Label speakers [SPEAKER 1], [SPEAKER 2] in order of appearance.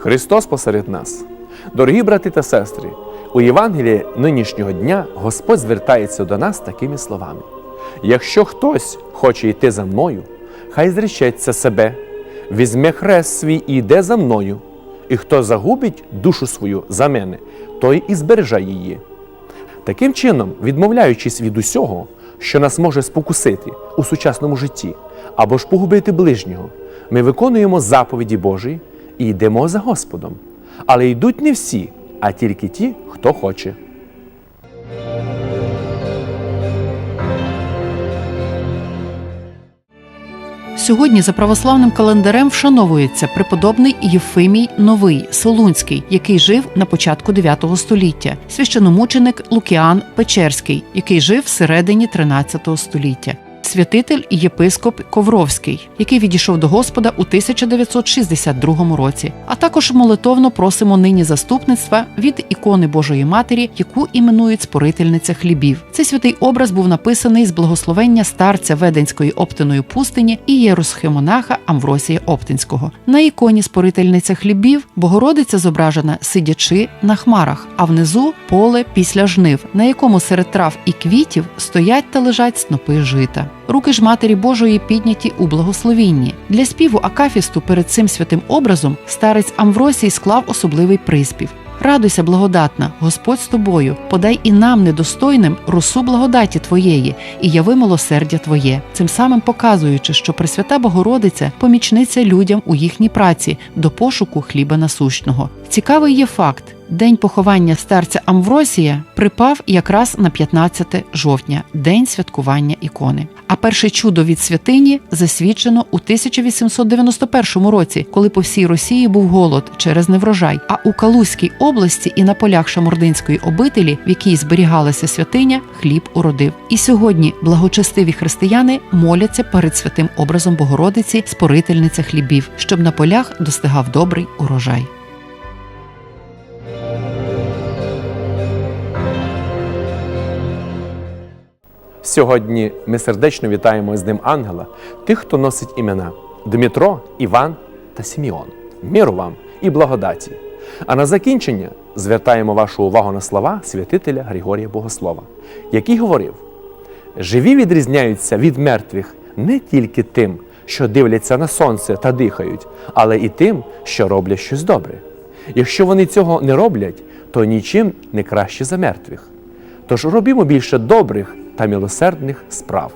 [SPEAKER 1] Христос посеред нас. Дорогі брати та сестри, у Євангелії нинішнього дня Господь звертається до нас такими словами: якщо хтось хоче йти за мною, хай зречеться себе, візьме хрест свій і йде за мною, і хто загубить душу свою за мене, той і збереже її. Таким чином, відмовляючись від усього, що нас може спокусити у сучасному житті, або ж погубити ближнього, ми виконуємо заповіді Божі і йдемо за Господом. Але йдуть не всі, а тільки ті, хто хоче.
[SPEAKER 2] Сьогодні за православним календарем вшановується преподобний Єфимій Новий Солунський, який жив на початку 9 століття, священомученик Лукіан Печерський, який жив всередині 13 століття. Святитель і єпископ Ковровський, який відійшов до Господа у 1962 році. А також молитовно просимо нині заступництва від ікони Божої Матері, яку іменують спорительниця хлібів. Цей святий образ був написаний з благословення старця Веденської оптиної пустині і єросхимонаха Амвросія Оптинського. На іконі спорительниця хлібів Богородиця зображена сидячи на хмарах, а внизу поле після жнив, на якому серед трав і квітів стоять та лежать снопи жита. Руки ж Матері Божої підняті у благословінні. Для співу Акафісту перед цим святим образом старець Амвросій склав особливий приспів. Радуйся, благодатна, Господь з тобою, подай і нам, недостойним, росу благодаті Твоєї, і яви милосердя Твоє, цим самим показуючи, що Пресвята Богородиця помічниця людям у їхній праці до пошуку хліба насущного. Цікавий є факт. День поховання старця Амвросія припав якраз на 15 жовтня, день святкування ікони. А перше чудо від святині засвідчено у 1891 році, коли по всій Росії був голод через неврожай. А у Калузькій області і на полях Шамординської обителі, в якій зберігалася святиня, хліб уродив. І сьогодні благочестиві християни моляться перед святим образом Богородиці, спорительниця хлібів, щоб на полях достигав добрий урожай.
[SPEAKER 1] Сьогодні ми сердечно вітаємо з Днем Ангела тих, хто носить імена Дмитро, Іван та Сіміон. Миру вам і благодаті. А на закінчення звертаємо вашу увагу на слова святителя Григорія Богослова, який говорив: живі відрізняються від мертвих не тільки тим, що дивляться на сонце та дихають, але і тим, що роблять щось добре. Якщо вони цього не роблять, то нічим не краще за мертвих. Тож робімо більше добрих та милосердних справ.